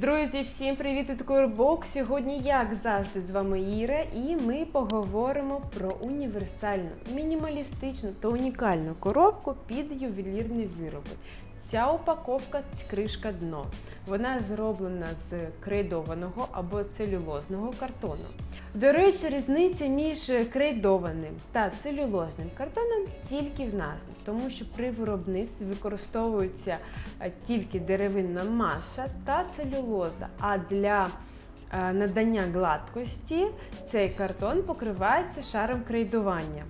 Друзі, всім привіт від Курбок! Сьогодні, як завжди, з вами Іра, і ми поговоримо про універсальну, мінімалістичну та унікальну коробку під ювелірні вироби. Ця упаковка кришка дно. Вона зроблена з крейдованого або целюлозного картону. До речі, різниця між крейдованим та целюлозним картоном тільки в назві, тому що при виробництві використовується е, тільки деревинна маса та целюлоза. А для е, надання гладкості цей картон покривається шаром крейдування.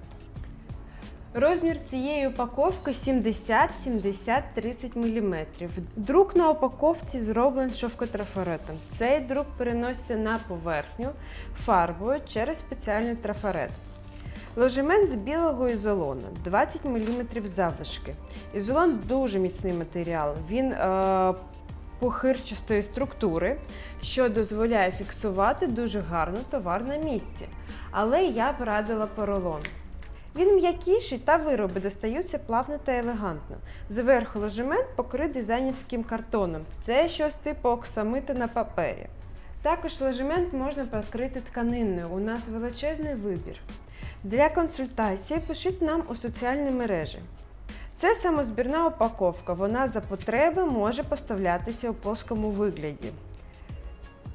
Розмір цієї упаковки 70-70-30 мм. Друк на упаковці зроблений шовкотрафаретом. Цей друк переноситься на поверхню фарбою через спеціальний трафарет. Ложемент з білого ізолону 20 мм заввишки. Ізолон дуже міцний матеріал. Він е, похирчастої структури, що дозволяє фіксувати дуже гарно товар на місці. Але я б радила поролон. Він м'якіший та вироби достаються плавно та елегантно. Зверху ложемент покритий дизайнерським картоном. Це щось типу оксамита на папері. Також ложемент можна покрити тканиною. У нас величезний вибір. Для консультації пишіть нам у соціальні мережі. Це самозбірна упаковка. Вона за потреби може поставлятися у плоскому вигляді.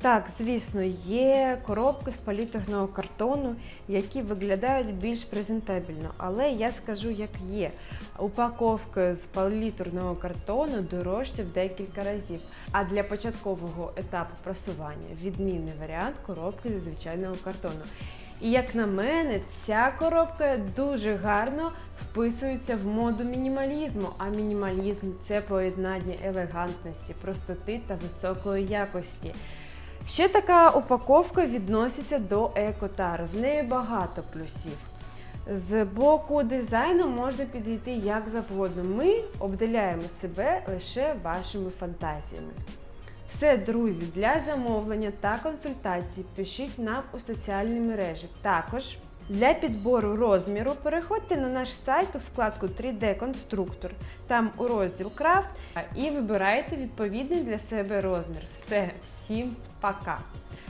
Так, звісно, є коробки з паліторного картону, які виглядають більш презентабельно, але я скажу, як є. Упаковка з паліторного картону дорожча в декілька разів. А для початкового етапу просування відмінний варіант коробки зі звичайного картону. І як на мене, ця коробка дуже гарно вписується в моду мінімалізму. А мінімалізм це поєднання елегантності, простоти та високої якості. Ще така упаковка відноситься до екотари. В неї багато плюсів. З боку дизайну можна підійти як завгодно. Ми обделяємо себе лише вашими фантазіями. Все, друзі, для замовлення та консультацій пишіть нам у соціальні мережі. Також для підбору розміру переходьте на наш сайт у вкладку 3D-конструктор, там у розділ Крафт і вибирайте відповідний для себе розмір. Все, всім pra cá.